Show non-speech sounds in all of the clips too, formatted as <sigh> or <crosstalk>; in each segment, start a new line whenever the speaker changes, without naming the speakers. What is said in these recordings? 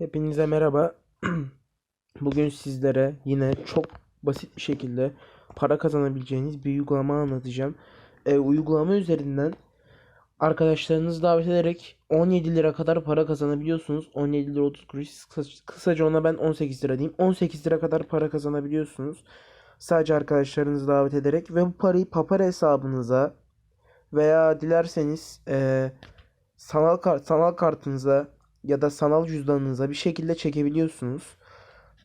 Hepinize merhaba. <clears throat> Bugün sizlere yine çok basit bir şekilde para kazanabileceğiniz bir uygulama anlatacağım. E, uygulama üzerinden arkadaşlarınızı davet ederek 17 lira kadar para kazanabiliyorsunuz. 17 lira 30 kuruş. Kısa- Kısaca ona ben 18 lira diyeyim. 18 lira kadar para kazanabiliyorsunuz. Sadece arkadaşlarınızı davet ederek ve bu parayı Papara hesabınıza veya dilerseniz e, sanal kart sanal kartınıza ya da sanal cüzdanınıza bir şekilde çekebiliyorsunuz.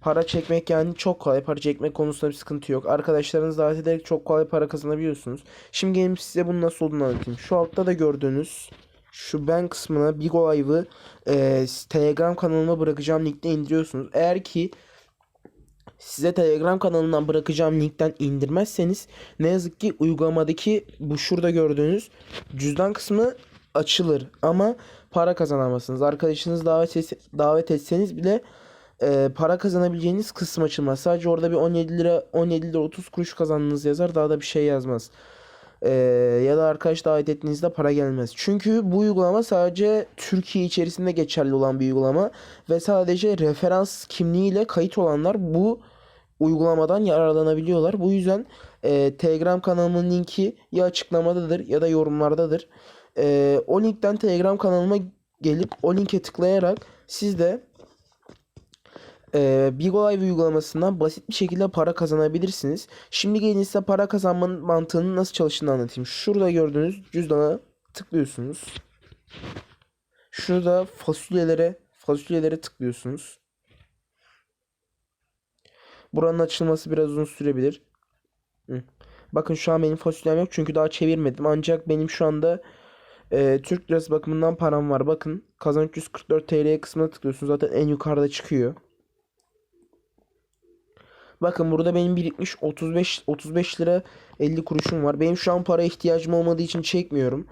Para çekmek yani çok kolay. Para çekmek konusunda bir sıkıntı yok. Arkadaşlarınızı davet ederek çok kolay para kazanabiliyorsunuz. Şimdi gelin size bunun nasıl olduğunu anlatayım. Şu altta da gördüğünüz şu ben kısmına Big Live'ı e, Telegram kanalıma bırakacağım linkte indiriyorsunuz. Eğer ki size Telegram kanalından bırakacağım linkten indirmezseniz ne yazık ki uygulamadaki bu şurada gördüğünüz cüzdan kısmı açılır ama para kazanamazsınız. Arkadaşınız davet etse- davet etseniz bile e, para kazanabileceğiniz kısım açılmaz. Sadece orada bir 17 lira 17 lira 30 kuruş kazandınız yazar. Daha da bir şey yazmaz. E, ya da arkadaş davet ettiğinizde para gelmez. Çünkü bu uygulama sadece Türkiye içerisinde geçerli olan bir uygulama ve sadece referans kimliğiyle kayıt olanlar bu uygulamadan yararlanabiliyorlar. Bu yüzden e, Telegram kanalımın linki ya açıklamadadır ya da yorumlardadır. E, o linkten Telegram kanalıma gelip o linke tıklayarak siz de e, Big Live uygulamasından basit bir şekilde para kazanabilirsiniz. Şimdi gelin size para kazanmanın mantığının nasıl çalıştığını anlatayım. Şurada gördüğünüz cüzdana tıklıyorsunuz. Şurada fasulyelere fasulyelere tıklıyorsunuz. Buranın açılması biraz uzun sürebilir. Bakın şu an benim fasulyem yok çünkü daha çevirmedim. Ancak benim şu anda e, Türk lirası bakımından param var. Bakın kazanç 344 TL kısmına tıklıyorsunuz. Zaten en yukarıda çıkıyor. Bakın burada benim birikmiş 35 35 lira 50 kuruşum var. Benim şu an para ihtiyacım olmadığı için çekmiyorum.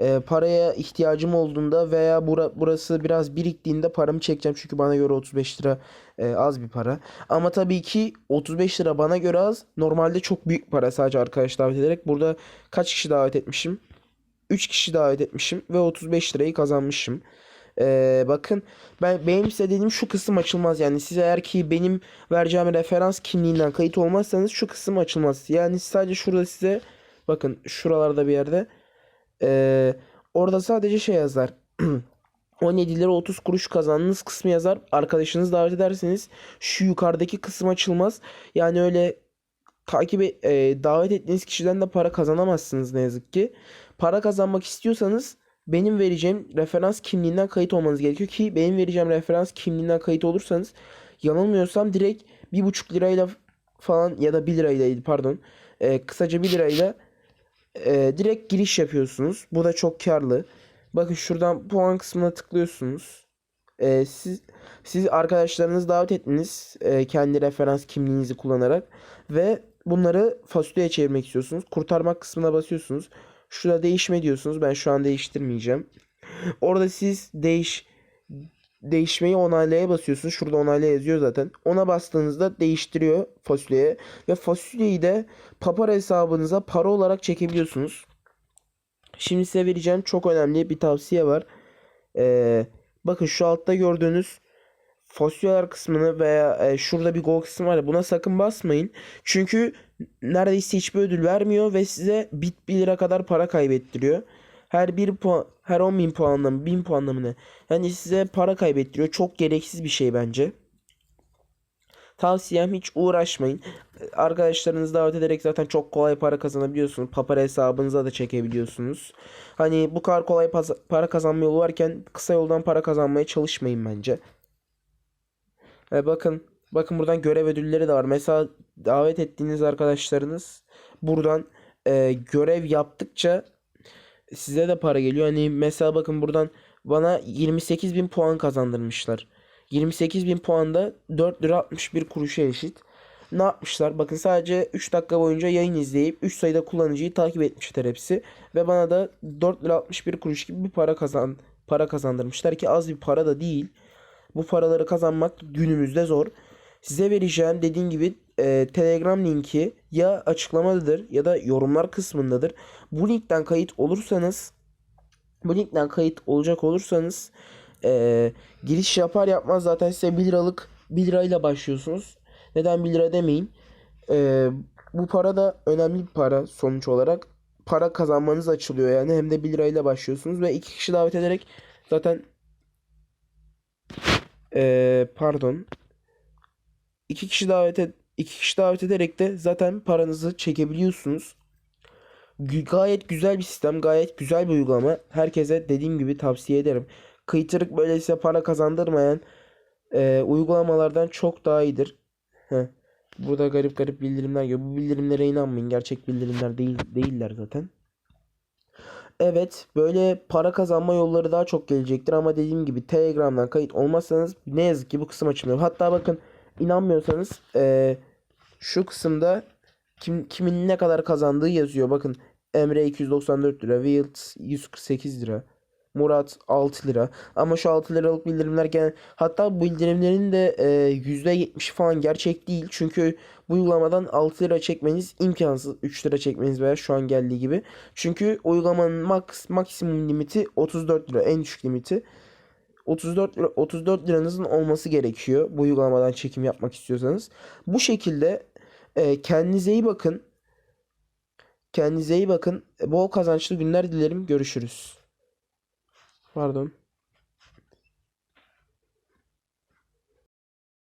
Ee, paraya ihtiyacım olduğunda veya bura, burası biraz biriktiğinde paramı çekeceğim. Çünkü bana göre 35 lira e, az bir para. Ama tabii ki 35 lira bana göre az. Normalde çok büyük para sadece arkadaş davet ederek. Burada kaç kişi davet etmişim? 3 kişi davet etmişim ve 35 lirayı kazanmışım. Ee, bakın ben benim size dediğim şu kısım açılmaz yani siz eğer ki benim vereceğim referans kimliğinden kayıt olmazsanız şu kısım açılmaz. Yani sadece şurada size bakın şuralarda bir yerde ee, orada sadece şey yazar. <clears throat> 17 lira 30 kuruş kazandığınız kısmı yazar. Arkadaşınızı davet ederseniz şu yukarıdaki kısım açılmaz. Yani öyle takip e, e, davet ettiğiniz kişiden de para kazanamazsınız ne yazık ki. Para kazanmak istiyorsanız benim vereceğim referans kimliğinden kayıt olmanız gerekiyor ki benim vereceğim referans kimliğinden kayıt olursanız yanılmıyorsam direkt bir buçuk lirayla falan ya da 1 lirayla pardon e, kısaca 1 lirayla e, direkt giriş yapıyorsunuz. Bu da çok karlı. Bakın şuradan puan kısmına tıklıyorsunuz. E, siz siz arkadaşlarınızı davet ettiniz e, kendi referans kimliğinizi kullanarak ve bunları fasulyeye çevirmek istiyorsunuz. Kurtarmak kısmına basıyorsunuz. Şurada değişme diyorsunuz. Ben şu an değiştirmeyeceğim. Orada siz değiş değişmeyi onaylaya basıyorsunuz. Şurada onayla yazıyor zaten. Ona bastığınızda değiştiriyor fasulyeye ve fasulyeyi de Papara hesabınıza para olarak çekebiliyorsunuz. Şimdi size vereceğim çok önemli bir tavsiye var. Ee, bakın şu altta gördüğünüz fasulyeler kısmını veya e, şurada bir gol kısmı var ya buna sakın basmayın. Çünkü neredeyse hiçbir ödül vermiyor ve size bit 1 lira kadar para kaybettiriyor. Her bir puan, her 10 bin puanla mı 1000 puanla mı ne? Yani size para kaybettiriyor. Çok gereksiz bir şey bence. Tavsiyem hiç uğraşmayın. Arkadaşlarınızı davet ederek zaten çok kolay para kazanabiliyorsunuz. Papara hesabınıza da çekebiliyorsunuz. Hani bu kadar kolay para kazanma yolu varken kısa yoldan para kazanmaya çalışmayın bence. E, bakın bakın buradan görev ödülleri de var. Mesela davet ettiğiniz arkadaşlarınız buradan e, görev yaptıkça size de para geliyor. Hani mesela bakın buradan bana 28 bin puan kazandırmışlar. 28 bin puan da 4 lira 61 kuruşa eşit. Ne yapmışlar? Bakın sadece 3 dakika boyunca yayın izleyip 3 sayıda kullanıcıyı takip etmişler hepsi. Ve bana da 4 lira 61 kuruş gibi bir para kazan para kazandırmışlar ki az bir para da değil. Bu paraları kazanmak günümüzde zor. Size vereceğim dediğim gibi e, Telegram linki ya açıklamadadır ya da yorumlar kısmındadır. Bu linkten kayıt olursanız bu linkten kayıt olacak olursanız Ee, giriş yapar yapmaz zaten size 1 liralık 1 lirayla başlıyorsunuz. Neden 1 lira demeyin. Ee, bu para da önemli bir para sonuç olarak. Para kazanmanız açılıyor yani hem de 1 lirayla başlıyorsunuz ve iki kişi davet ederek zaten ee, pardon iki kişi davet et, iki kişi davet ederek de zaten paranızı çekebiliyorsunuz. Gayet güzel bir sistem, gayet güzel bir uygulama. Herkese dediğim gibi tavsiye ederim. Kıytırık böyle size para kazandırmayan e, uygulamalardan çok daha iyidir. Heh. Burada garip garip bildirimler geliyor. Bu bildirimlere inanmayın. Gerçek bildirimler değil değiller zaten. Evet, böyle para kazanma yolları daha çok gelecektir ama dediğim gibi Telegram'dan kayıt olmazsanız ne yazık ki bu kısım açılmıyor. Hatta bakın inanmıyorsanız e, şu kısımda kim kimin ne kadar kazandığı yazıyor. Bakın Emre 294 lira, Wild 148 lira, Murat 6 lira. Ama şu 6 liralık bildirimler gene hatta bu bildirimlerin de e, %70 falan gerçek değil. Çünkü bu uygulamadan 6 lira çekmeniz imkansız. 3 lira çekmeniz veya şu an geldiği gibi. Çünkü uygulamanın max, maksimum limiti 34 lira. En düşük limiti. 34 lira, 34 liranızın olması gerekiyor. Bu uygulamadan çekim yapmak istiyorsanız. Bu şekilde e, kendinize iyi bakın. Kendinize iyi bakın. Bol kazançlı günler dilerim. Görüşürüz. Pardon.